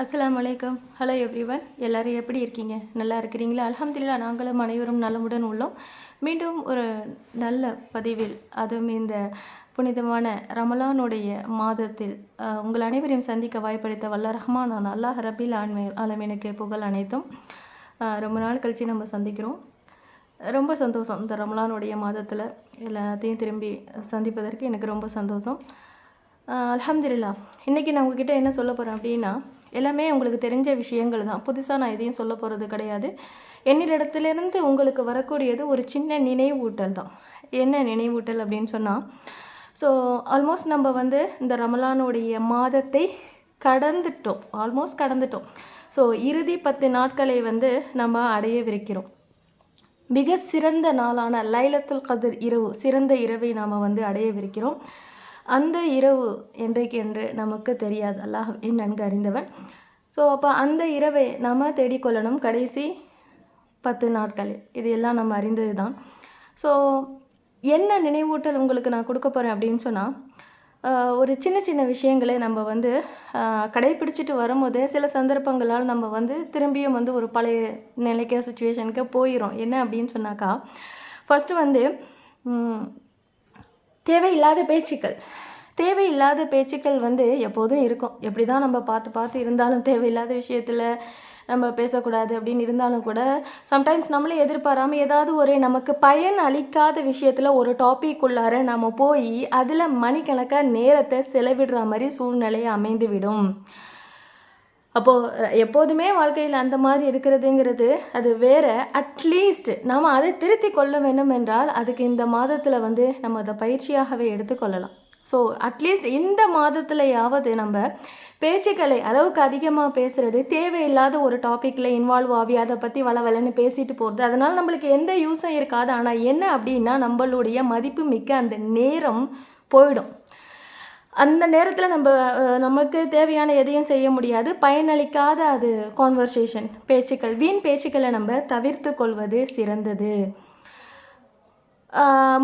அஸ்லாம் வலைக்கம் hello everyone எல்லோரும் எப்படி இருக்கீங்க? நல்லா இருக்கிறீங்களா? அலமதுல்லா நாங்களும் அனைவரும் நலமுடன் உள்ளோம். மீண்டும் ஒரு நல்ல பதிவில் அதுவும் இந்த புனிதமான ரமலானுடைய மாதத்தில் உங்கள் அனைவரையும் சந்திக்க வாய்ப்பளித்த வல்ல ரஹ்மான் அல்லாஹ் ரபில் ஆன்மை ஆலமீனுக்கு புகழ் அனைத்தும். ரொம்ப நாள் கழித்து நம்ம சந்திக்கிறோம். ரொம்ப சந்தோஷம் இந்த ரமலானுடைய மாதத்தில். எல்லாத்தையும் திரும்பி சந்திப்பதற்கு எனக்கு ரொம்ப சந்தோஷம். அலமதுல்லா இன்றைக்கி நான் உங்ககிட்ட என்ன சொல்ல போகிறேன் அப்படின்னா எல்லாமே உங்களுக்கு தெரிஞ்ச விஷயங்கள் தான். புதுசாக நான் எதையும் சொல்ல போகிறது கிடையாது. என்னிடத்துலேருந்து உங்களுக்கு வரக்கூடியது ஒரு சின்ன நினைவூட்டல் தான். என்ன நினைவூட்டல் அப்படின்னு சொன்னால் ஸோ ஆல்மோஸ்ட் நம்ம வந்து இந்த ரமலானுடைய மாதத்தை கடந்துட்டோம். ஆல்மோஸ்ட் கடந்துட்டோம். ஸோ இறுதி பத்து நாட்களை வந்து நம்ம அடையவிருக்கிறோம். மிக சிறந்த நாளான லைலத்துல் கதிர் இரவு சிறந்த இரவை நாம் வந்து அடையவிருக்கிறோம். அந்த இரவு என்றைக்கு என்று நமக்கு தெரியாது. அல்லாஹ் நன்கு அறிந்தவன். ஸோ அப்போ அந்த இரவை நாம் தேடிக்கொள்ளணும் கடைசி பத்து நாட்களில் இது எல்லாம் நம்ம அறிந்தது தான் ஸோ என்ன நினைவூட்டல் உங்களுக்கு நான் கொடுக்க போகிறேன் அப்படின்னு சொன்னால் ஒரு சின்ன சின்ன விஷயங்களை நம்ம வந்து கடைப்பிடிச்சிட்டு வரும்போதே சில சந்தர்ப்பங்களால் நம்ம வந்து திரும்பியும் வந்து ஒரு பழைய நிலைக்க சுச்சுவேஷனுக்கு போயிடும் என்ன அப்படின்னு சொன்னாக்கா ஃபஸ்ட்டு வந்து தேவையில்லாத பேச்சுக்கள். தேவையில்லாத பேச்சுக்கள் வந்து எப்போதும் இருக்கும். எப்படி தான் நம்ம பார்த்து பார்த்து இருந்தாலும் தேவையில்லாத விஷயத்தில் நம்ம பேசக்கூடாது அப்படின்னு இருந்தாலும் கூட சம்டைம்ஸ் நம்மளே எதிர்பாராமல் ஏதாவது ஒரு நமக்கு பயன் அளிக்காத விஷயத்தில் ஒரு டாபிக் உள்ளார நம்ம போய் அதில் மணிக்கணக்காக நேரத்தை செலவிடுற மாதிரி சூழ்நிலை அமைந்துவிடும். அப்போது எப்போதுமே வாழ்க்கையில் அந்த மாதிரி இருக்கிறதுங்கிறது அது வேற. அட்லீஸ்ட் நாம் அதை திருத்தி கொள்ள வேண்டும் என்றால் அதுக்கு இந்த மாதத்தில் வந்து நம்ம அதை பயிற்சியாகவே எடுத்துக்கொள்ளலாம் ஸோ அட்லீஸ்ட் இந்த மாதத்துலையாவது நம்ம பேச்சுக்களை அளவுக்கு அதிகமாக பேசுகிறது தேவையில்லாத ஒரு டாப்பிக்கில் இன்வால்வ் ஆகி அதை பற்றி வளவலன்னு பேசிட்டு போகிறது அதனால் நம்மளுக்கு எந்த யூஸும் இருக்காது. ஆனால் என்ன அப்படின்னா நம்மளுடைய மதிப்பு மிக்க அந்த நேரம் போயிடும். அந்த நேரத்தில் நம்ம நமக்கு தேவையான எதையும் செய்ய முடியாது. பயனளிக்காத அது கான்வர்சேஷன் பேச்சுக்கள். வீண் பேச்சுக்களை நம்ம தவிர்த்து கொள்வது சிறந்தது.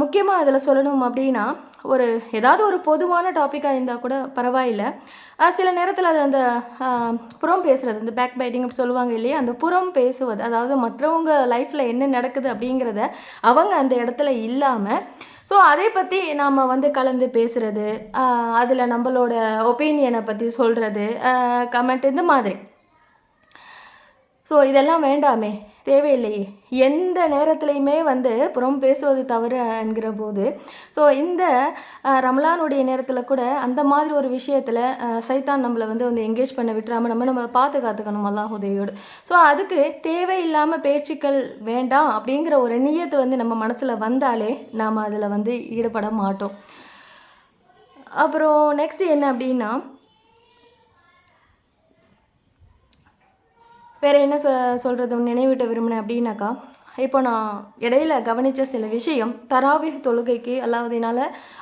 முக்கியமாக அதில் சொல்லணும் அப்படின்னா ஒரு ஏதாவது ஒரு பொதுவான டாப்பிக்காக இருந்தால் கூட பரவாயில்ல. சில நேரத்தில் அது அந்த புறம் பேசுகிறது இந்த பேக் பைட்டிங் அப்படி சொல்லுவாங்க இல்லையா? அந்த புறம் பேசுவது அதாவது மற்றவங்க லைஃப்பில் என்ன நடக்குது அப்படிங்கிறத அவங்க அந்த இடத்துல இல்லாமல் ஸோ அதை பற்றி நாம் வந்து கலந்து பேசுகிறது அதில் நம்மளோட ஒப்பீனியனை பற்றி சொல்கிறது கமெண்ட் இந்த மாதிரி. ஸோ இதெல்லாம் வேண்டாமே. தேவையில்லையே. எந்த நேரத்துலையுமே வந்து புறம் பேசுவது தவறு என்கிற போது ஸோ இந்த ரமலானுடைய நேரத்தில் கூட அந்த மாதிரி ஒரு விஷயத்தில் சைத்தான் நம்மளை வந்து வந்து என்கேஜ் பண்ண விட்டுறாமல் நம்ம நம்மளை பார்த்து காத்துக்கணும் அல்லாஹ் உதவியோடு ஸோ அதுக்கு தேவையில்லாமல் பேச்சுக்கள் வேண்டாம் அப்படிங்கிற ஒரு நீயத்தை வந்து நம்ம மனசில் வந்தாலே நாம் அதில் வந்து ஈடுபட மாட்டோம். அப்புறம் நெக்ஸ்ட் என்ன அப்படின்னா வேறு என்ன சொ சொல்கிறது நினைவிட்ட விரும்பினேன் அப்படின்னாக்கா இப்போ நான் இடையில கவனித்த சில விஷயம் தராவிஹ் தொழுகைக்கு அல்லாவதினால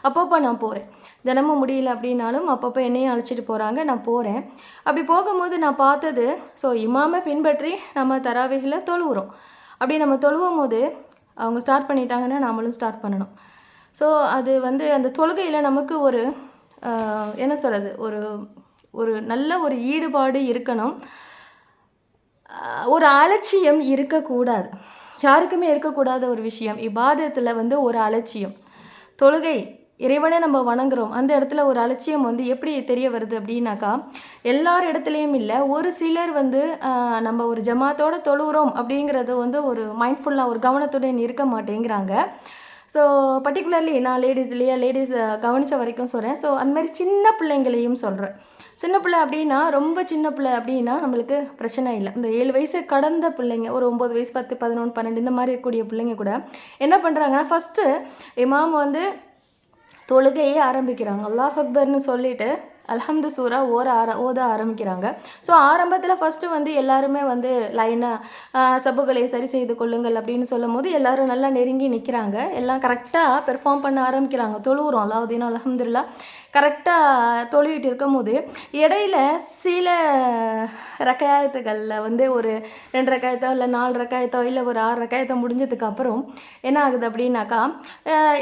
அப்பப்போ நான் போகிறேன் தினமும் முடியல அப்படின்னாலும் அப்பப்போ என்னையும் அழைச்சிட்டு போகிறாங்க நான் போகிறேன் அப்படி போகும்போது நான் பார்த்தது ஸோ இமாமை பின்பற்றி நம்ம தராவிகளை தொழுவுறோம். அப்படி நம்ம தொழுவும் போது அவங்க ஸ்டார்ட் பண்ணிட்டாங்கன்னா நாமளும் ஸ்டார்ட் பண்ணணும். ஸோ அது வந்து அந்த தொழுகையில் நமக்கு ஒரு என்ன சொல்கிறது ஒரு ஒரு நல்ல ஒரு ஈடுபாடு இருக்கணும். ஒரு அலட்சியம் இருக்கக்கூடாது. யாருக்குமே இருக்கக்கூடாத ஒரு விஷயம். இபாதத்தில் வந்து ஒரு அலட்சியம். தொழுகை இறைவனே நம்ம வணங்குறோம். அந்த இடத்துல ஒரு அலட்சியம் வந்து எப்படி தெரிய வருது அப்படின்னாக்கா எல்லார் இடத்துலையும் இல்லை ஒரு சிலர் வந்து நம்ம ஒரு ஜமாத்தோட தொழுகிறோம் அப்படிங்கிறது வந்து ஒரு மைண்ட்ஃபுல்லாக ஒரு கவனத்துடன் இருக்க மாட்டேங்கிறாங்க. ஸோ பர்டிகுலர்லி நான் லேடிஸ் இல்லையா? லேடிஸ் கவனித்த வரைக்கும் சொல்கிறேன் ஸோ அந்த மாதிரி சின்ன பிள்ளைங்களையும் சொல்கிறேன் சின்ன பிள்ளை அப்படின்னா ரொம்ப சின்ன பிள்ளை அப்படின்னா நம்மளுக்கு பிரச்சனை இல்லை. இந்த ஏழு வயசு கடந்த பிள்ளைங்க ஒரு ஒம்பது வயசு பத்து பதினொன்று பன்னெண்டு இந்த மாதிரி இருக்கக்கூடிய பிள்ளைங்க கூட என்ன பண்ணுறாங்கன்னா ஃபஸ்ட்டு இமாம் வந்து தொழுகையே ஆரம்பிக்கிறாங்க. அல்லாஹ் அக்பர்னு சொல்லிட்டு அலஹம்து சூரா ஓர ஆர ஓத ஆரம்பிக்கிறாங்க. ஸோ ஆரம்பத்தில் ஃபஸ்ட்டு வந்து எல்லாருமே வந்து லைனாக சபுகளை சரி செய்து கொள்ளுங்கள் அப்படின்னு சொல்லும் போது எல்லாரும் நல்லா நெருங்கி நிற்கிறாங்க எல்லாம் கரெக்டாக பெர்ஃபார்ம் பண்ண ஆரம்பிக்கிறாங்க. தொழுவுறோம் அல்லாவுதீன் அலமதுல்லா கரெக்டாக தொழுவிட்டு இருக்கும்போது இடையில சில ரக்காயத்துகளில் வந்து ஒரு ரெண்டு ரக்காயத்தோ இல்லை நாலு ரக்காயத்தோ இல்லை ஒரு ஆறு ரக்காயத்தோ முடிஞ்சதுக்கு அப்புறம் என்ன ஆகுது அப்படின்னாக்கா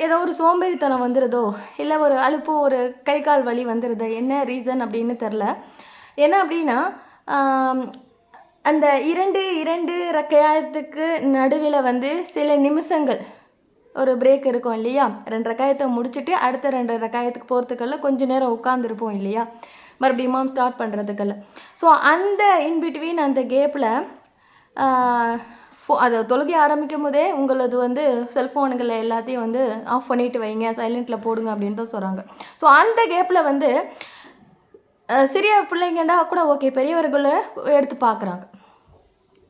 ஏதோ ஒரு சோம்பேறித்தனம் வந்துடுதோ இல்லை ஒரு அலுப்பு ஒரு கை கால் வலி வந்துடுது என்ன ரீசன் அப்படின்னு தெரில என்ன அப்படின்னா அந்த இரண்டு இரண்டு ரக்காயத்துக்கு நடுவில் வந்து சில நிமிஷங்கள் ஒரு பிரேக் இருக்கும் இல்லையா? ரெண்டு ரக்காயத்தை முடிச்சுட்டு அடுத்த ரெண்டு ரக்காயத்துக்கு போகிறதுக்கல்ல கொஞ்சம் நேரம் உட்காந்துருப்போம் இல்லையா? மறுபடியும் இமாம் ஸ்டார்ட் பண்ணுறதுக்கல்ல ஸோ அந்த இன்பிட்வீன் அந்த கேப்பில் ஃபோ அதை தொழுகை ஆரம்பிக்கும் போதே உங்களது வந்து செல்ஃபோனுங்களை எல்லாத்தையும் வந்து ஆஃப் பண்ணிட்டு வைங்க சைலண்ட்டில் போடுங்க அப்படின்னு தான் சொல்கிறாங்க ஸோ அந்த கேப்பில் வந்து சிறிய பிள்ளைங்கண்டா கூட ஓகே பெரியவர்களை எடுத்து பார்க்குறாங்க.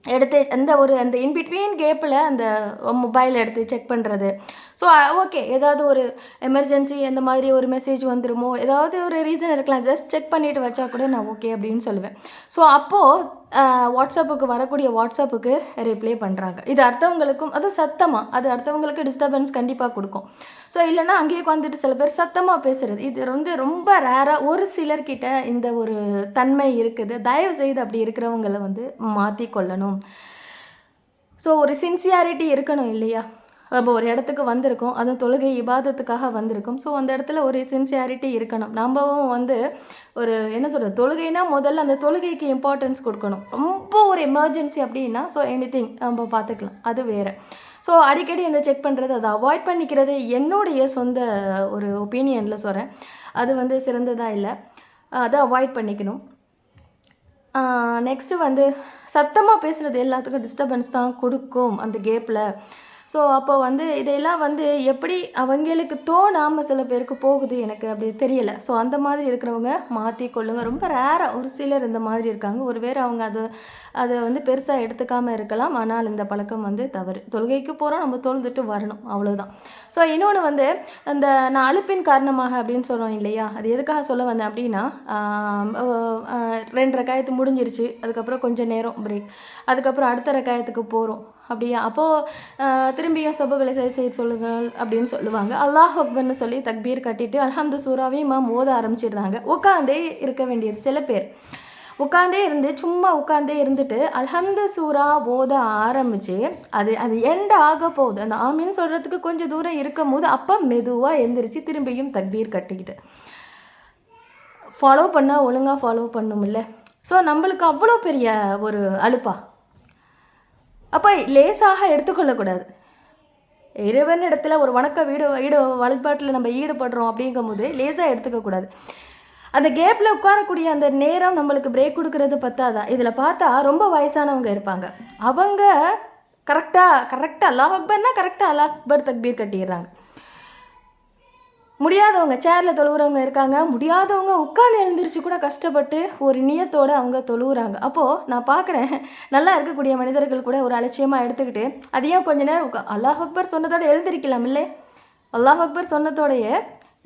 எடுத்து அந்த ஒரு அந்த இன்பிட்வீன் கேப்பில் அந்த மொபைல் எடுத்து செக் பண்ணுறது ஸோ ஓகே ஏதாவது ஒரு எமர்ஜென்சி அந்த மாதிரி ஒரு மெசேஜ் வந்துருமோ ஏதாவது ஒரு ரீசன் இருக்கலாம். ஜஸ்ட் செக் பண்ணிவிட்டு வச்சா கூட நான் ஓகே அப்படின்னு சொல்லுவேன். ஸோ அப்போது வாட்ஸ்அப்புக்கு வரக்கூடிய வாட்ஸ்அப்புக்கு ரிப்ளை பண்ணுறாங்க இது அடுத்தவங்களுக்கும் அது சத்தமாக அது அடுத்தவங்களுக்கு டிஸ்டர்பன்ஸ் கண்டிப்பாக கொடுக்கும். ஸோ இல்லைன்னா அங்கேயே உட்காந்துட்டு சில பேர் சத்தமாக பேசுகிறது இது வந்து ரொம்ப ரேராக ஒரு சிலர்கிட்ட இந்த ஒரு தன்மை இருக்குது. தயவு செய்து அப்படி இருக்கிறவங்கள வந்து மாற்றி கொள்ளணும் ஸோ ஒரு சின்சியாரிட்டி இருக்கணும் இல்லையா? நம்ம ஒரு இடத்துக்கு வந்திருக்கோம் அதுவும் தொழுகை இபாதத்துக்காக வந்திருக்கோம். ஸோ அந்த இடத்துல ஒரு சின்சியாரிட்டி இருக்கணும். நம்மவும் வந்து ஒரு என்ன சொல்கிறது தொழுகைனா முதல்ல அந்த தொழுகைக்கு இம்பார்ட்டன்ஸ் கொடுக்கணும். ரொம்ப ஒரு எமர்ஜென்சி அப்படின்னா ஸோ எனி திங் நம்ம பார்த்துக்கலாம். அது வேறு. ஸோ அடிக்கடி இந்த செக் பண்ணுறது அதை அவாய்ட் பண்ணிக்கிறது என்னுடைய சொந்த ஒரு ஒப்பீனியனில் சொல்கிறேன் அது வந்து சிறந்ததாக இல்லை. அதை அவாய்ட் பண்ணிக்கணும். நெக்ஸ்ட்டு வந்து சத்தமாக பேசுகிறது எல்லாத்துக்கும் டிஸ்டர்பன்ஸ் தான் கொடுக்கும் அந்த கேப்பில் ஸோ அப்போ வந்து இதையெல்லாம் வந்து எப்படி அவங்களுக்கு தோணாமல் சில பேருக்கு போகுது எனக்கு அப்படி தெரியலை. ஸோ அந்த மாதிரி இருக்கிறவங்க மாற்றி கொள்ளுங்க. ரொம்ப ரேராக ஒரு சிலர் இந்த மாதிரி இருக்காங்க. ஒருவேளை அவங்க அது அதை வந்து பெருசாக எடுத்துக்காமல் இருக்கலாம். ஆனால் இந்த பழக்கம் வந்து தவறு. தொழுகைக்கு போகிறோம் நம்ம தொழுதுட்டு வரணும். அவ்வளோதான் ஸோ இன்னொன்று வந்து அந்த நான் அழுப்பின் காரணமாக அப்படின்னு சொல்கிறோம் இல்லையா? அது எதுக்காக சொல்ல வந்தேன் அப்படின்னா ரெண்டு ரக்காயத்து முடிஞ்சிருச்சு. அதுக்கப்புறம் கொஞ்சம் நேரம் பிரேக் அதுக்கப்புறம் அடுத்த ரக்காயத்துக்கு போகிறோம் அப்படியா? அப்போது திரும்பியும் சபுகளை சரி செய்ய சொல்லுங்கள் அப்படின்னு சொல்லுவாங்க. அல்லாஹ் அக்பர்னு சொல்லி தக்பீர் கட்டிட்டு அலமது சூறாவையும் இமாம் ஓத ஆரம்பிச்சிடுறாங்க. உட்காந்தே இருக்க வேண்டியது சில பேர். உட்காந்தே இருந்து சும்மா உட்காந்தே இருந்துட்டு அல்ஹம்து சூரா ஓத ஆரம்பித்து அது அது எண்ட் ஆக போகுது. அந்த ஆமின்னு சொல்கிறதுக்கு கொஞ்சம் தூரம் இருக்கும் போது அப்போ மெதுவாக எந்திரிச்சு திரும்பியும் தக்பீர் கட்டிக்கிட்டு. ஃபாலோ பண்ணால் ஒழுங்காக ஃபாலோ பண்ணும்ல. ஸோ நம்மளுக்கு அவ்வளோ பெரிய ஒரு அழுப்பா அப்போ லேசாக எடுத்துக்கொள்ளக்கூடாது. இறைவன் இடத்துல ஒரு வணக்க வீடு ஈடு வழிபாட்டில் நம்ம ஈடுபடுறோம் அப்படிங்கும்போது லேசாக எடுத்துக்கக்கூடாது. அந்த கேப்பில் உட்காரக்கூடிய அந்த நேரம் நம்மளுக்கு பிரேக் கொடுக்கறது பத்தாதான் இதில் பார்த்தா ரொம்ப வயசானவங்க இருப்பாங்க. அவங்க கரெக்டாக கரெக்டாக அல்லாஹ் அக்பர்னால் கரெக்டாக அல்லாஹ் அக்பர் தக்பீர் கட்டிடுறாங்க. முடியாதவங்க சேரில் தொழுவுறவங்க இருக்காங்க. முடியாதவங்க உட்காந்து எழுந்திரிச்சு கூட கஷ்டப்பட்டு ஒரு நியத்தோடு அவங்க தொழுவுறாங்க. அப்போது நான் பார்க்குறேன் நல்லா இருக்கக்கூடிய மனிதர்கள் கூட ஒரு அலட்சியமாக எடுத்துக்கிட்டு அதையும் கொஞ்ச நேரம் உட்கா அல்லாஹ் அக்பர் சொன்னதோட எழுந்திருக்கலாம் இல்லை? அல்லாஹ் அக்பர் சொன்னதோடையே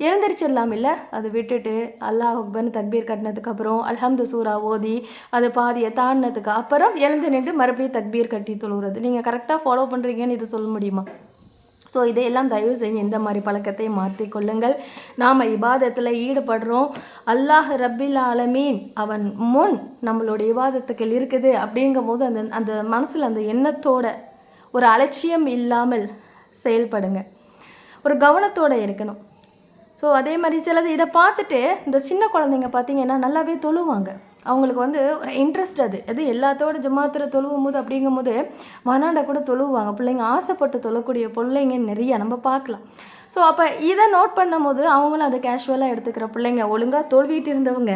எழுந்திரிச்சிடலாம் இல்லை? அதை விட்டுட்டு அல்லாஹ் அக்பர்னு தக்பீர் கட்டினதுக்கப்புறம் அல்ஹம்து சூரா ஓதி அது பாதியை தாண்டினதுக்கு அப்புறம் எழுந்து நின்று மறுபடியும் தக்பீர் கட்டி தொழுகிறது நீங்கள் கரெக்டாக ஃபாலோ பண்ணுறீங்கன்னு இது சொல்ல முடியுமா? ஸோ இதையெல்லாம் தயவு செஞ்சு இந்த மாதிரி பழக்கத்தை மாற்றி கொள்ளுங்கள். நாம் இபாதத்தில் ஈடுபடுறோம். அல்லாஹ் ரப்பில் ஆலமீன் அவன் முன் நம்மளுடைய இபாதத்துக்கள் இருக்குது அப்படிங்கும் போது அந்த அந்த மனசில் அந்த எண்ணத்தோட ஒரு அலட்சியம் இல்லாமல் செயல்படுங்க. ஒரு கவனத்தோடு இருக்கணும். ஸோ அதே மாதிரி சிலது இதை பார்த்துட்டு இந்த சின்ன குழந்தைங்க பார்த்தீங்கன்னா நல்லாவே தொழுவாங்க. அவங்களுக்கு வந்து ஒரு இன்ட்ரெஸ்ட் அது. அது எல்லாத்தோட ஜமாத்திர தொழுவும் போது அப்படிங்கும் போது மனாண்டா கூட தொழுவாங்க பிள்ளைங்க ஆசைப்பட்டு தொழக்கூடிய பிள்ளைங்க நிறைய நம்ம பார்க்கலாம். ஸோ அப்போ இதை நோட் பண்ணும்போது அவங்களும் அதை கேஷுவலாக எடுத்துக்கிற பிள்ளைங்க. ஒழுங்காக தோல்விட்டு இருந்தவங்க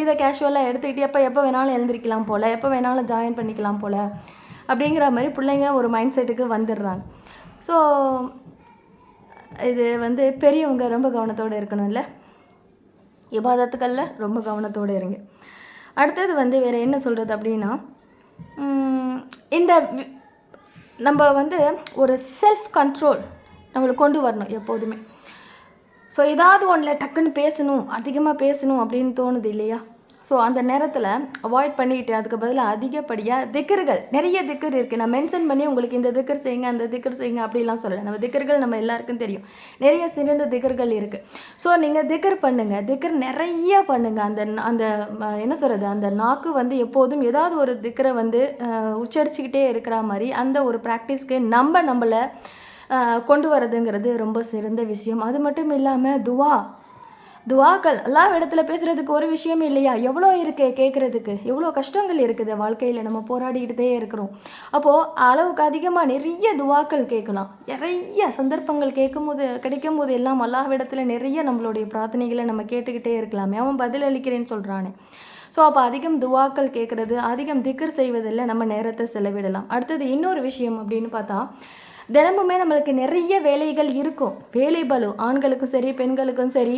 இதை கேஷுவலாக எடுத்துக்கிட்டு எப்போ எப்போ வேணாலும் எழுந்திரிக்கலாம் போல் எப்போ வேணாலும் ஜாயின் பண்ணிக்கலாம் போல் அப்படிங்கிற மாதிரி பிள்ளைங்க ஒரு மைண்ட் செட்டுக்கு வந்துடுறாங்க. ஸோ இது வந்து பெரியவங்க ரொம்ப கவனத்தோடு இருக்கணும்ல? இபாதத்துக்களில் ரொம்ப கவனத்தோடு இருங்க. அடுத்தது வந்து வேறு என்ன சொல்கிறது அப்படின்னா இந்த நம்ம வந்து ஒரு செல்ஃப் கண்ட்ரோல் நம்மளை கொண்டு வரணும் எப்போதுமே. ஸோ ஏதாவது ஒன்றில் டக்குன்னு பேசணும் அதிகமாக பேசணும் அப்படின்னு தோணுது இல்லையா? ஸோ அந்த நேரத்தில் அவாய்ட் பண்ணிக்கிட்டு அதுக்கு பதிலாக அதிகப்படியாக திக்கர்கள். நிறைய திக்கர் இருக்குது நான் மென்ஷன் பண்ணி உங்களுக்கு இந்த திக்கர் செய்யுங்க அந்த திக்கர் செய்யுங்க அப்படிலாம் சொல்லலை. நம்ம திக்கர்கள் நம்ம எல்லாருக்கும் தெரியும். நிறைய சிறந்த திக்கர்கள் இருக்குது ஸோ நீங்கள் திக்கர் பண்ணுங்கள் திக்கர் நிறைய பண்ணுங்கள் அந்த அந்த என்ன சொல்கிறது அந்த நாக்கு வந்து எப்போதும் ஏதாவது ஒரு திக்கரை வந்து உச்சரிச்சுக்கிட்டே இருக்கிற மாதிரி அந்த ஒரு ப்ராக்டிஸ்க்கு நம்ம நம்மளை கொண்டு வரதுங்கிறது ரொம்ப சிறந்த விஷயம். அது மட்டும் இல்லாமல் துவா. துவாக்கள் எல்லா இடத்துல பேசுகிறதுக்கு ஒரு விஷயமே இல்லையா? எவ்வளோ இருக்கு கேட்குறதுக்கு எவ்வளோ கஷ்டங்கள் இருக்குது வாழ்க்கையில் நம்ம போராடிக்கிட்டே இருக்கிறோம். அப்போது அளவுக்கு அதிகமாக நிறைய துவாக்கள் கேட்கலாம். நிறைய சந்தர்ப்பங்கள் கேட்கும்போது கிடைக்கும் போது எல்லாம் அல்லாஹ்விடத்தில் நிறைய நம்மளுடைய பிரார்த்தனைகளை நம்ம கேட்டுக்கிட்டே இருக்கலாமே. அவன் பதில் அளிக்கிறேன்னு சொல்கிறானே ஸோ அப்போ அதிகம் துவாக்கள் கேட்குறது அதிகம் திக்கர் செய்வதில் நம்ம நேரத்தை செலவிடலாம். அடுத்தது இன்னொரு விஷயம் அப்படின்னு பார்த்தா தினமுமே நம்மளுக்கு நிறைய வேலைகள் இருக்கும். வேலை பளு ஆண்களுக்கும் சரி பெண்களுக்கும் சரி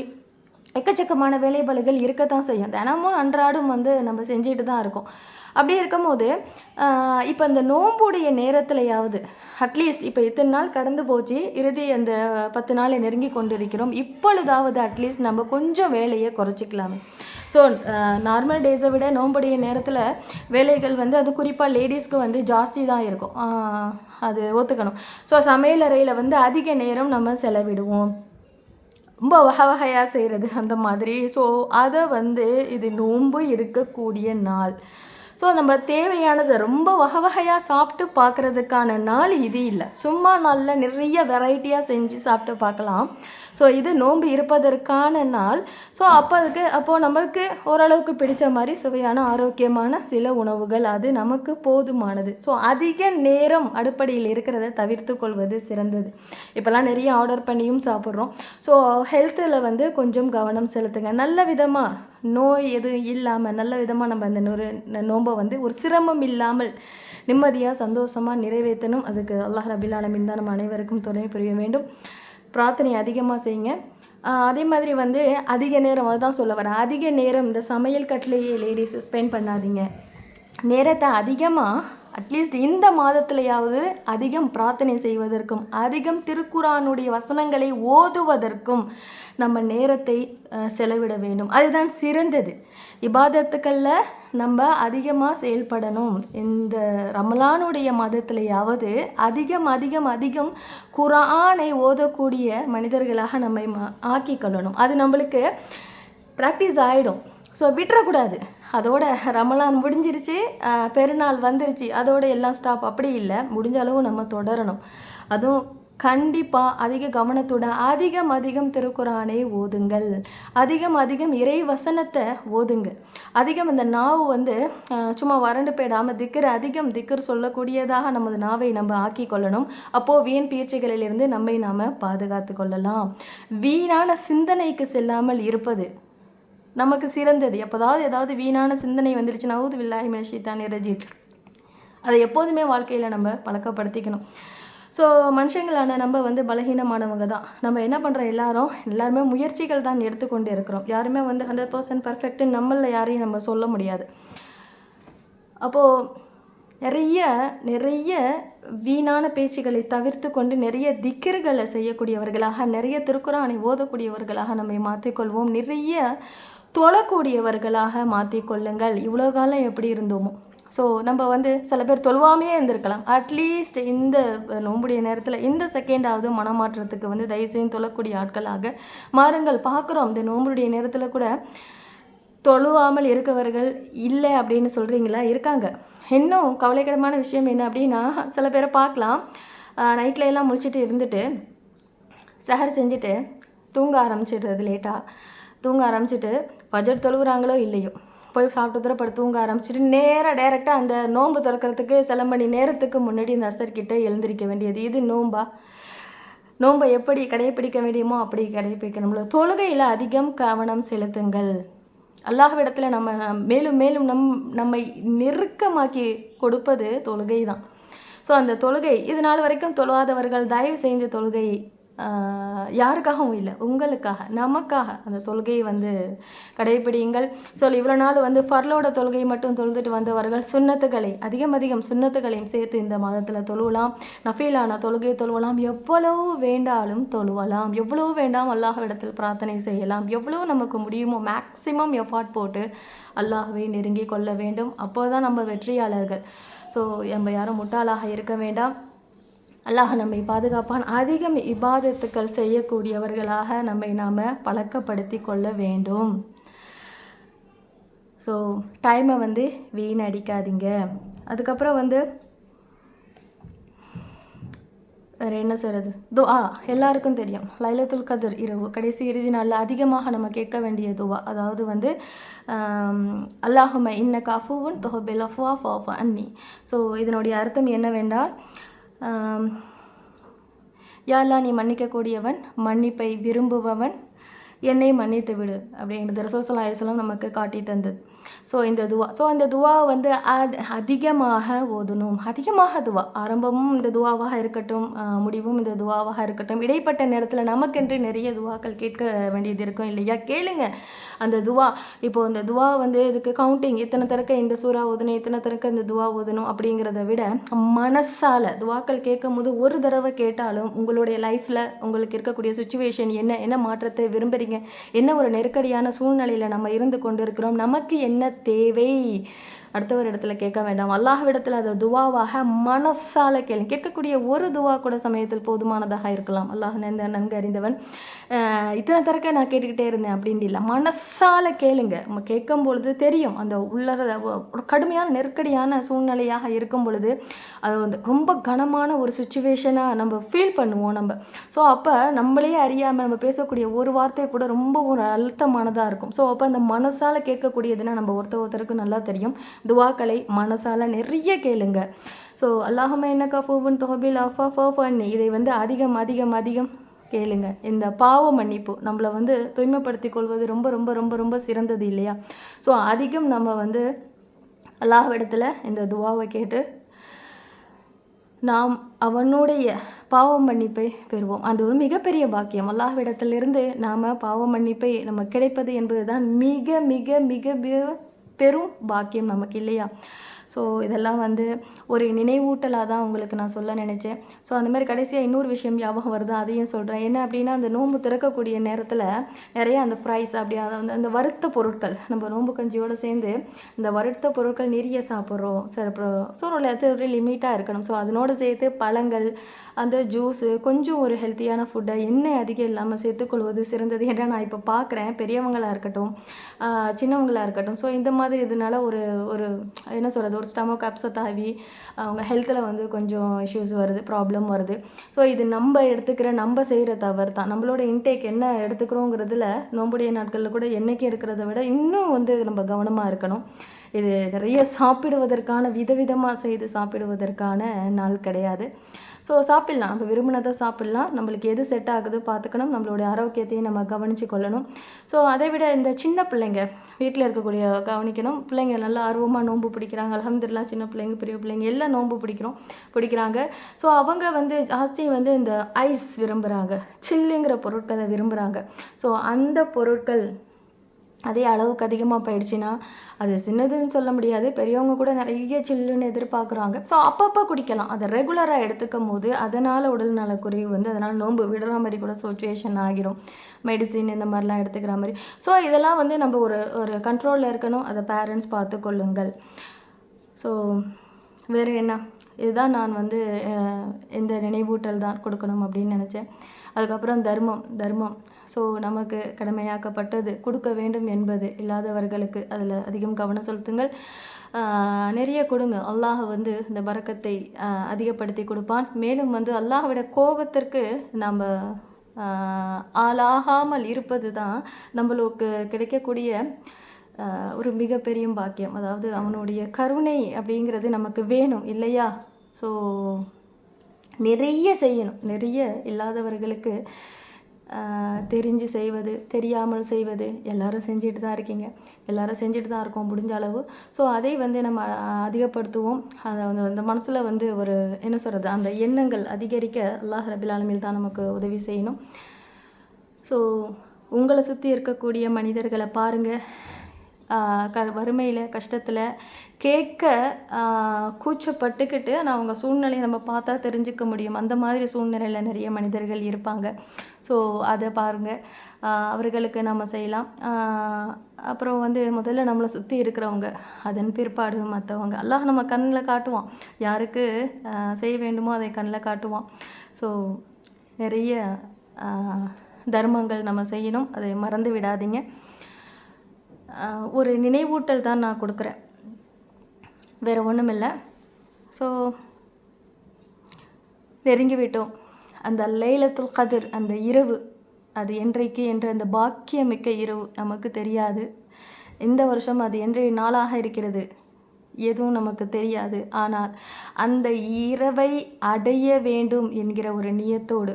எக்கச்சக்கமான வேலைபாடுகள் இருக்கத்தான் செய்யும். தினமும் அன்றாடம் வந்து நம்ம செஞ்சுட்டு தான் இருக்கோம். அப்படி இருக்கும்போது இப்போ இந்த நோம்புடைய நேரத்திலையாவது அட்லீஸ்ட் இப்போ இத்தனை நாள் கடந்து போச்சு இறுதி அந்த பத்து நாளை நெருங்கி கொண்டிருக்கிறோம் இப்பொழுதாவது அட்லீஸ்ட் நம்ம கொஞ்சம் வேலையை குறைச்சிக்கலாமே. ஸோ நார்மல் டேஸை விட நோம்புடைய நேரத்தில் வேலைகள் வந்து அது குறிப்பாக லேடிஸ்க்கு வந்து ஜாஸ்தி தான் இருக்கும். அது ஒத்துக்கணும். ஸோ சமையலறையில் வந்து அதிக நேரம் நம்ம செலவிடுவோம். ரொம்ப வகை வகையாக செய்கிறது அந்த மாதிரி. ஸோ அதை வந்து இது நோன்பு இருக்கக்கூடிய நாள். ஸோ நம்ம தேவையானதை ரொம்ப வகை வகையாக சாப்பிட்டு பார்க்குறதுக்கான நாள் இது இல்லை. சும்மா நாளில் நிறைய வெரைட்டியாக செஞ்சு சாப்பிட்டு பார்க்கலாம் ஸோ இது நோன்பு இருப்பதற்கான நாள். ஸோ அப்போ அதுக்கு அப்போது நம்மளுக்கு ஓரளவுக்கு பிடிச்ச மாதிரி சுவையான ஆரோக்கியமான சில உணவுகள் அது நமக்கு போதுமானது. ஸோ அதிக நேரம் அடுப்படியில் இருக்கிறத தவிர்த்து கொள்வது சிறந்தது. இப்போல்லாம் நிறைய ஆர்டர் பண்ணியும் சாப்பிட்றோம். ஸோ ஹெல்த்தில் வந்து கொஞ்சம் கவனம் செலுத்துங்க. நல்ல விதமாக நோய் எதுவும் இல்லாமல் நல்ல விதமாக நம்ம அந்த நொரு நோன்பை வந்து ஒரு சிரமம் இல்லாமல் நிம்மதியாக சந்தோஷமாக நிறைவேற்றணும். அதுக்கு அல்லாஹ் ரபில் ஆலமின் தான் நம்ம அனைவருக்கும் துணை புரிய வேண்டும். பிரார்த்தனை அதிகமாக செய்யுங்க. அதே மாதிரி வந்து அதிக நேரம் அதுதான் சொல்ல வரேன். அதிக நேரம் இந்த சமையல் கட்டிலேயே லேடிஸ் ஸ்பெண்ட் பண்ணாதீங்க. நேரத்தை அதிகமாக அட்லீஸ்ட் இந்த மாதத்திலேயாவது அதிகம் பிரார்த்தனை செய்வதற்கும் அதிகம் திருக்குறானுடைய வசனங்களை ஓதுவதற்கும் நம்ம நேரத்தை செலவிட வேண்டும். அதுதான் சிறந்தது. இபாதத்துக்களில் நம்ம அதிகமாக செயல்படணும். இந்த ரமலானுடைய மதத்திலேயாவது அதிகம் அதிகம் அதிகம் குரானை ஓதக்கூடிய மனிதர்களாக நம்மை மா ஆக்கிக்கொள்ளணும் அது நம்மளுக்கு ப்ராக்டிஸ் ஆகிடும் ஸோ விட்டுறக்கூடாது. அதோட ரமலான் முடிஞ்சிருச்சு. பெருநாள் வந்துருச்சு. அதோட எல்லாம் ஸ்டாப் அப்படி இல்லை. முடிஞ்ச அளவு நம்ம தொடரணும். அதுவும் கண்டிப்பாக அதிக கவனத்துடன் அதிகம் அதிகம் திருக்குறானை ஓதுங்கள். அதிகம் அதிகம் இறை வசனத்தை ஓதுங்க. அதிகம் இந்த நாவு வந்து சும்மா வறண்டு போயிடாமல் திக்கர் அதிகம் திக்கர் சொல்லக்கூடியதாக நமது நாவை நம்ம ஆக்கி கொள்ளணும். அப்போது வீண் பயிற்சிகளிலிருந்து நம்மை நாம் பாதுகாத்து கொள்ளலாம். வீணான சிந்தனைக்கு செல்லாமல் இருப்பது நமக்கு சிறந்தது. எப்போதாவது ஏதாவது வீணான சிந்தனை வந்துருச்சு நவுது வில்லாஹி மினஷித்தானி ரஜித் அதை எப்போதுமே வாழ்க்கையில் நம்ம பழக்கப்படுத்திக்கணும். ஸோ மனுஷங்களான நம்ம வந்து பலகீனமானவங்க தான். நம்ம என்ன பண்ணுறோம் எல்லாரும் எல்லாருமே முயற்சிகள் தான் எடுத்துக்கொண்டு இருக்கிறோம். யாருமே வந்து ஹண்ட்ரட் பர்சன்ட் பர்ஃபெக்ட்டு நம்மளில் யாரையும் நம்ம சொல்ல முடியாது. அப்போது நிறைய நிறைய வீணான பேச்சுகளை தவிர்த்து கொண்டு நிறைய திக்கர்களை செய்யக்கூடியவர்களாக நிறைய திருக்குறானை ஓதக்கூடியவர்களாக நம்மை மாற்றிக்கொள்வோம். நிறைய தொழக்கூடியவர்களாக மாற்றிக்கொள்ளுங்கள் இவ்வளோ காலம் எப்படி இருந்தோமோ. ஸோ நம்ம வந்து சில பேர் தொழுவாமையே இருந்திருக்கலாம். அட்லீஸ்ட் இந்த நோம்புடைய நேரத்தில் இந்த செகண்டாவது மனமாற்றத்துக்கு வந்து தயவுசெய்து தொழக்கூடிய ஆட்களாக மாறுங்கள். பார்க்குறோம். இந்த நோம்புடைய நேரத்தில் கூட தொழுவாமல் இருக்கவர்கள் இல்லை அப்படின்னு சொல்கிறீங்களா இருக்காங்க. இன்னும் கவலைக்கிடமான விஷயம் என்ன அப்படின்னா சில பேரை பார்க்கலாம். நைட்டில் எல்லாம் முடிச்சுட்டு இருந்துட்டு சஹர் செஞ்சுட்டு தூங்க ஆரம்பிச்சிடுறது லேட்டாக தூங்க ஆரம்பிச்சிட்டு பட்ஜெட் தொழுகிறாங்களோ இல்லையோ? போய் சாப்பிட்டு தூர படுத்து தூங்க ஆரம்பிச்சிட்டு நேராக டைரெக்டாக அந்த நோன்பு திறக்கிறதுக்கு சில மணி நேரத்துக்கு முன்னாடி இந்த அசர்கிட்ட எழுந்திருக்க வேண்டியது. இது நோம்பா நோன்பை எப்படி கடைபிடிக்க வேண்டியமோ அப்படி கடைபிடிக்கணும்ல தொழுகையில் அதிகம் கவனம் செலுத்துங்கள். அல்லாஹ்விடத்தில் நம்ம மேலும் மேலும் நம் நம்மை நெருக்கமாக்கி கொடுப்பது தொழுகை தான் ஸோ அந்த தொழுகை இது நாள் வரைக்கும் தொழுவாதவர்கள் தயவு செஞ்ச தொழுகை யாருக்காகவும் இல்லை. உங்களுக்காக நமக்காக அந்த தொழுகையை வந்து கடைபிடியுங்கள் ஸோ இவ்வளோ நாள் வந்து ஃபர்லோட தொழுகையை மட்டும் தொழுதுட்டு வந்தவர்கள் சுண்ணத்துக்களை அதிகம் அதிகம் சுண்ணத்துக்களையும் சேர்த்து இந்த மாதத்தில் தொழுவலாம். நஃபீலான தொழுகையை தொழுவலாம். எவ்வளவு வேண்டாலும் தொழுவலாம். எவ்வளவு வேண்டாம் அல்லாஹ்விடத்தில் பிரார்த்தனை செய்யலாம். எவ்வளோ நமக்கு முடியுமோ மேக்ஸிமம் எஃபார்ட் போட்டு அல்லாஹவே நெருங்கி கொள்ள வேண்டும். அப்போ தான் நம்ம வெற்றியாளர்கள். ஸோ நம்ம யாரும் முட்டாளாக இருக்க வேண்டாம். அல்லாஹ் நம்மை பாதுகாப்பான். அதிகம் இபாதத்துக்கள் செய்யக்கூடியவர்களாக நம்மை நாம் பழக்கப்படுத்தி கொள்ள வேண்டும். ஸோ டைமை வந்து வீணடிக்காதீங்க. அதுக்கப்புறம் வந்து வேறு என்ன சொல்கிறது துஆ எல்லாருக்கும் தெரியும். லைலத்துல் கதிர் இரவு கடைசி இறுதி நாளில் அதிகமாக நம்ம கேட்க வேண்டிய துவா அதாவது வந்து அல்லாஹும இன்ன கஃபூவன் தொஹபில் அஃபுவா ஃபாஃபு அன்னி. ஸோ இதனுடைய அர்த்தம் என்னவென்றால் ஆம், நீ மன்னிக்கக்கூடியவன் மன்னிப்பை விரும்புபவன் என்னை மன்னித்து விடு அப்படிங்கிறது ரசோசலாயசலம் நமக்கு காட்டி தந்தது ஸோ இந்த துவா ஸோ இந்த துவா வந்து அத் அதிகமாக ஓதணும். அதிகமாக துவா. ஆரம்பமும் இந்த துவாவாக இருக்கட்டும் முடிவும் இந்த துவாவாக இருக்கட்டும். இடைப்பட்ட நேரத்தில் நமக்கென்று நிறைய துவாக்கள் கேட்க வேண்டியது இருக்கும் இல்லையா? கேளுங்க. அந்த துவா இப்போ இந்த துவா வந்து இதுக்கு கவுண்டிங் இத்தனை தரக்க இந்த சூறா ஓதணும் இத்தனை தரக்க இந்த துவா ஓதணும் அப்படிங்கிறத விட மனசால துவாக்கள் கேட்கும் போது ஒரு தடவை கேட்டாலும் உங்களுடைய லைஃப்பில் உங்களுக்கு இருக்கக்கூடிய சுச்சுவேஷன் என்ன என்ன மாற்றத்தை விரும்புகிறீங்க என்ன ஒரு நெருக்கடியான சூழ்நிலையில் நம்ம இருந்து கொண்டு இருக்கிறோம் நமக்கு என்ன தேவை? அடுத்தவர் இடத்துல கேட்க வேண்டாம். அல்லாஹ்விடத்தில் அதை துவாவாக மனசால கேளுங்க. கேட்கக்கூடிய ஒரு துவா கூட சமயத்தில் போதுமானதாக இருக்கலாம். அல்லாஹ் நந்த நன்கு அறிந்தவன். இத்தனை தரக்க நான் கேட்டுக்கிட்டே இருந்தேன் அப்படின்ட்டு இல்லை. மனசால கேளுங்க. நம்ம கேட்கும் பொழுது தெரியும். அந்த உள்ளற ஒரு கடுமையான நெருக்கடியான சூழ்நிலையாக இருக்கும் பொழுது அது வந்து ரொம்ப கனமான ஒரு சுச்சுவேஷனாக நம்ம ஃபீல் பண்ணுவோம் நம்ம. ஸோ அப்போ நம்மளே அறியாமல் நம்ம பேசக்கூடிய ஒரு வார்த்தை கூட ரொம்ப ஒரு அழுத்தமானதாக இருக்கும். ஸோ அப்போ அந்த மனசால கேட்கக்கூடியதுன்னா நம்ம ஒருத்தர் ஒருத்தருக்கு நல்லா தெரியும். துவாக்களை மனசால நிறைய கேளுங்க. ஸோ அல்லாஹுமே என்ன கஃபூவன் தொஹபில் அஃபா ஃபர்ஃபன்னி இதை வந்து அதிகம் அதிகம் அதிகம் கேளுங்க. இந்த பாவ மன்னிப்பு நம்மளை வந்து தூய்மைப்படுத்தி கொள்வது ரொம்ப ரொம்ப ரொம்ப ரொம்ப சிறந்தது இல்லையா? ஸோ அதிகம் நம்ம வந்து அல்லாஹ்விடத்தில் இந்த துவாவை கேட்டு நாம் அவனுடைய பாவ மன்னிப்பை பெறுவோம். அது ஒரு மிகப்பெரிய பாக்கியம். அல்லாஹ்விடத்திலிருந்து நாம் பாவ மன்னிப்பை நம்ம கிடைப்பது என்பது தான் மிக மிக மிக மிக பெரும் பாக்கியம் நமக்கு இல்லையா? ஸோ இதெல்லாம் வந்து ஒரு நினைவூட்டலாக தான் உங்களுக்கு நான் சொல்ல நினச்சேன். ஸோ அந்த மாதிரி கடைசியாக இன்னொரு விஷயம் ஞாபகம் வருது அதையும் சொல்கிறேன் என்ன அப்படின்னா அந்த நோன்பு திறக்கக்கூடிய நேரத்தில் நிறைய அந்த ஃப்ரைஸ் அப்படி அதை வந்து அந்த வறுத்த பொருட்கள் நம்ம நோன்பு கஞ்சியோடு சேர்ந்து இந்த வறுத்த பொருட்கள் நிறைய சாப்பிட்றோம். சார் அப்புறம் ஸோ அது ஒரு லிமிட்டாக இருக்கணும். ஸோ அதனோடு சேர்த்து பழங்கள் அந்த ஜூஸு கொஞ்சம் ஒரு ஹெல்த்தியான ஃபுட்டை எண்ணெய் அதிகம் இல்லாமல் சேர்த்துக்கொள்வது சிறந்தது ஏன்னா நான் இப்போ பார்க்குறேன் பெரியவங்களாக இருக்கட்டும் சின்னவங்களாக இருக்கட்டும். ஸோ இந்த மாதிரி இதனால ஒரு ஒரு என்ன சொல்கிறது ஒரு ஸ்டமக் அப்செட் ஆகி அவங்க ஹெல்த்தில் வந்து கொஞ்சம் இஷ்யூஸ் வருது ப்ராப்ளம் வருது. ஸோ இது நம்ம எடுத்துக்கிற நம்ம செய்கிற தவறு தான் நம்மளோட இன்டேக் என்ன எடுத்துக்கிறோங்கிறதுல நோம்புடைய நாட்களில் கூட என்றைக்கு இருக்கிறத விட இன்னும் வந்து நம்ம கவனமாக இருக்கணும். இது நிறைய சாப்பிடுவதற்கான விதவிதமாக செய்து சாப்பிடுவதற்கான நாள் கிடையாது. ஸோ சாப்பிட்லாம். நம்ம விரும்பினதை சாப்பிட்லாம். நம்மளுக்கு எது செட் ஆகுது பார்த்துக்கணும். நம்மளுடைய ஆரோக்கியத்தையும் நம்ம கவனித்து கொள்ளணும். ஸோ அதை விட இந்த சின்ன பிள்ளைங்க வீட்டில் இருக்கக்கூடிய கவனிக்கணும். பிள்ளைங்க நல்லா ஆர்வமாக நோன்பு பிடிக்கிறாங்க. அலமதுல்லா சின்ன பிள்ளைங்க பெரிய பிள்ளைங்க எல்லாம் நோன்பு பிடிக்கிறோம் பிடிக்கிறாங்க. ஸோ அவங்க வந்து ஜாஸ்தி வந்து இந்த ஐஸ் விரும்புகிறாங்க சில்லுங்கிற பொருட்களை விரும்புகிறாங்க ஸோ அந்த பொருட்கள் அதே அளவுக்கு அதிகமாக போயிடுச்சுன்னா அது சின்னதுன்னு சொல்ல முடியாது. பெரியவங்க கூட நிறைய சில்லுன்னு எதிர்பார்க்குறாங்க. ஸோ அப்பப்போ குடிக்கலாம். அதை ரெகுலராக எடுத்துக்கும் போது அதனால் உடல் நலக்குறைவு வந்து அதனால் நோன்பு விடுற மாதிரி கூட சுச்சுவேஷன் ஆகிரும். மெடிசின் இந்த மாதிரிலாம் எடுத்துக்கிற மாதிரி. ஸோ இதெல்லாம் வந்து நம்ம ஒரு ஒரு கண்ட்ரோலில் இருக்கணும். அதை பேரண்ட்ஸ் பார்த்து கொள்ளுங்கள் ஸோ வேறு என்ன? இதுதான் நான் வந்து இந்த நினைவூட்டல் தான் கொடுக்கணும் அப்படின்னு நினச்சேன். அதுக்கப்புறம் தர்மம். தர்மம். ஸோ நமக்கு கடமையாக்கப்பட்டது கொடுக்க வேண்டும் என்பது இல்லாதவர்களுக்கு அதில் அதிகம் கவனம் செலுத்துங்கள். நிறைய கொடுங்க. அல்லாஹ் வந்து இந்த பறக்கத்தை அதிகப்படுத்தி கொடுப்பான். மேலும் வந்து அல்லாஹோட கோபத்திற்கு நம்ம ஆளாகாமல் இருப்பது தான் நம்மளுக்கு கிடைக்கக்கூடிய ஒரு மிகப்பெரிய பாக்கியம். அதாவது அவனுடைய கருணை அப்படிங்கிறது நமக்கு வேணும் இல்லையா? ஸோ நிறைய செய்யணும். நிறைய இல்லாதவர்களுக்கு தெரிஞ்சு செய்வது தெரியாமல் செய்வது எல்லாரும் செஞ்சுட்டு தான் இருக்கீங்க. எல்லாரும் செஞ்சுட்டு தான் இருக்கோம் முடிஞ்ச அளவு. ஸோ அதை வந்து நம்ம அதிகப்படுத்துவோம். அதை வந்து அந்த மனசில் வந்து ஒரு என்ன சொல்கிறது அந்த எண்ணங்கள் அதிகரிக்க அல்லாஹ் ரபில் ஆலமீன் தான் நமக்கு உதவி செய்யணும். ஸோ உங்களை சுற்றி இருக்கக்கூடிய மனிதர்களை பாருங்கள் க வறுமையில் கஷ்டத்தில் கேட்க கூச்சப்பட்டுக்கிட்டு ஆனால் அவங்க சூழ்நிலையை நம்ம பார்த்தா தெரிஞ்சுக்க முடியும். அந்த மாதிரி சூழ்நிலையில் நிறைய மனிதர்கள் இருப்பாங்க. ஸோ அதை பாருங்கள் அவர்களுக்கு நம்ம செய்யலாம். அப்புறம் வந்து முதல்ல நம்மளை சுற்றி இருக்கிறவங்க அதன் பிற்பாடு மற்றவங்க அல்லாஹ் நம்ம கண்ணில் காட்டுவான். யாருக்கு செய்ய வேண்டுமோ அதை கண்ணில் காட்டுவான். ஸோ நிறைய தர்மங்கள் நம்ம செய்யணும். அதை மறந்து விடாதீங்க. ஒரு நினைவூட்டல் தான் நான் கொடுக்குறேன். வேறு ஒன்றும் இல்லை ஸோ நெருங்கி விட்டோம். அந்த லைலத்துல் கதிர் அந்த இரவு அது என்றைக்கு என்ற அந்த பாக்கியமிக்க இரவு நமக்கு தெரியாது. இந்த வருஷம் அது என்றைய நாளாக இருக்கிறது? எதுவும் நமக்கு தெரியாது. ஆனால் அந்த இரவை அடைய வேண்டும் என்கிற ஒரு நியத்தோடு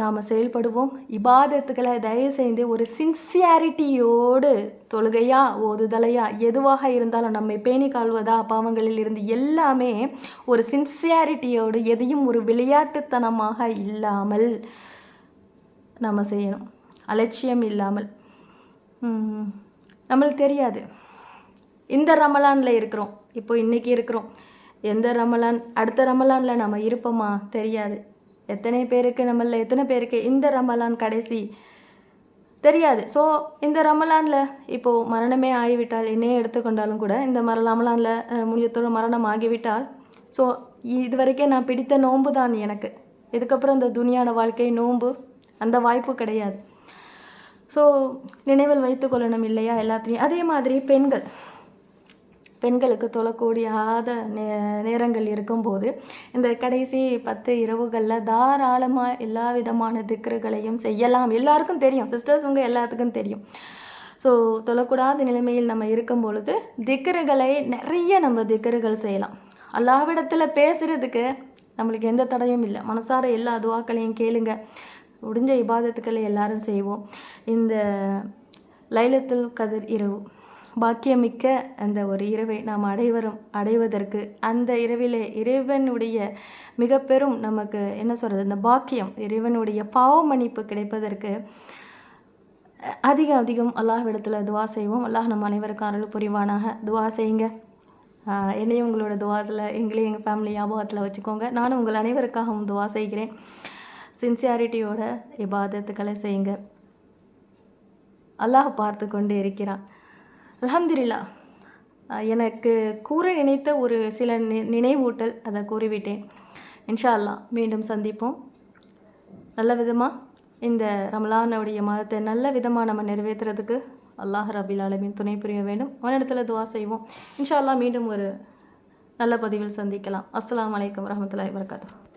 நாம் செயல்படுவோம். இபாதத்துக்களை தயவு செய்து ஒரு சின்சியாரிட்டியோடு தொழுகையா ஓதுதலையா எதுவாக இருந்தாலும் நம்மை பேணி கால்வதா பாவங்களில் இருந்து எல்லாமே ஒரு சின்சியாரிட்டியோடு எதையும் ஒரு விளையாட்டுத்தனமாக இல்லாமல் நம்ம செய்யணும். அலட்சியம் இல்லாமல். நம்மளுக்கு தெரியாது. இந்த ரமலானில் இருக்கிறோம். இப்போ இன்றைக்கி இருக்கிறோம். எந்த ரமலான் அடுத்த ரமலானில் நம்ம இருப்போமா? தெரியாது. எத்தனை பேருக்கு நம்மள எத்தனை பேருக்கு இந்த ரமலான் கடைசி? தெரியாது. ஸோ இந்த ரமலானில் இப்போது மரணமே ஆகிவிட்டால் என்னையே எடுத்துக்கொண்டாலும் கூட இந்த மர ரமலானில் முடியத்தோடு மரணம் ஆகிவிட்டால் ஸோ இது வரைக்கும் நான் பிடித்த நோன்பு தான் எனக்கு. இதுக்கப்புறம் இந்த துனியான வாழ்க்கை நோன்பு அந்த வாய்ப்பு கிடையாது. ஸோ நினைவில் வைத்துக்கொள்ளணும் இல்லையா எல்லாத்தையும் அதே மாதிரி பெண்கள். பெண்களுக்கு தொழக்கூடியாத நே நேரங்கள் இருக்கும்போது இந்த கடைசி பத்து இரவுகளில் தாராளமாக எல்லா விதமான திக்ருகளையும் செய்யலாம். எல்லாருக்கும் தெரியும். சிஸ்டர்ஸுங்க எல்லாத்துக்கும் தெரியும். ஸோ தொழக்கூடாத நிலைமையில் நம்ம இருக்கும் பொழுது திக்ருகளை நிறைய நம்ம திக்ருகள் செய்யலாம். அல்லாவிடத்தில் பேசுகிறதுக்கு நம்மளுக்கு எந்த தடையும் இல்லை. மனசார எல்லா துவாக்களையும் கேளுங்க. முடிஞ்ச இபாதத்துக்களை எல்லாரும் செய்வோம். இந்த லைலத்துல் கதிர் இரவு. பாக்கியமிக்க அந்த ஒரு இரவை நாம் அடைவரும் அடைவதற்கு அந்த இரவிலே இறைவனுடைய மிக பெரும் நமக்கு என்ன சொல்கிறது இந்த பாக்கியம் இறைவனுடைய பாவ மன்னிப்பு கிடைப்பதற்கு அதிகம் அதிகம் அல்லாஹ்விடத்தில் துவா செய்வோம். அல்லாஹ் நம்ம அனைவருக்கும் அருள் புரிவானாக. துவா செய்யுங்க. என்னையும் உங்களோட துவாத்தில் எங்களையும் எங்கள் ஃபேமிலி ஞாபகத்தில் வச்சுக்கோங்க. நானும் உங்கள் அனைவருக்காகவும் துவா செய்கிறேன். சின்சியாரிட்டியோட இபாதத்துக்களை செய்யுங்க. அல்லாஹ் பார்த்து கொண்டு இருக்கிறான். அலமதுல்லா எனக்கு கூற நினைத்த ஒரு சில நி நினைவூட்டல் அதை கூறிவிட்டேன். இன்ஷா அல்லாஹ் மீண்டும் சந்திப்போம். நல்ல விதமாக இந்த ரமலானுடைய மாதத்தை நல்ல விதமாக நம்ம நிறைவேற்றுறதுக்கு அல்லாஹ் ரபில் ஆலமீன் துணை புரிய வேண்டும். அவனிடத்தில் துவா செய்வோம். இன்ஷா அல்லாஹ் மீண்டும் ஒரு நல்ல பதிவில் சந்திக்கலாம். அஸ்லாம் வலைக்கம் வரமத்துல வரகாத்துஹு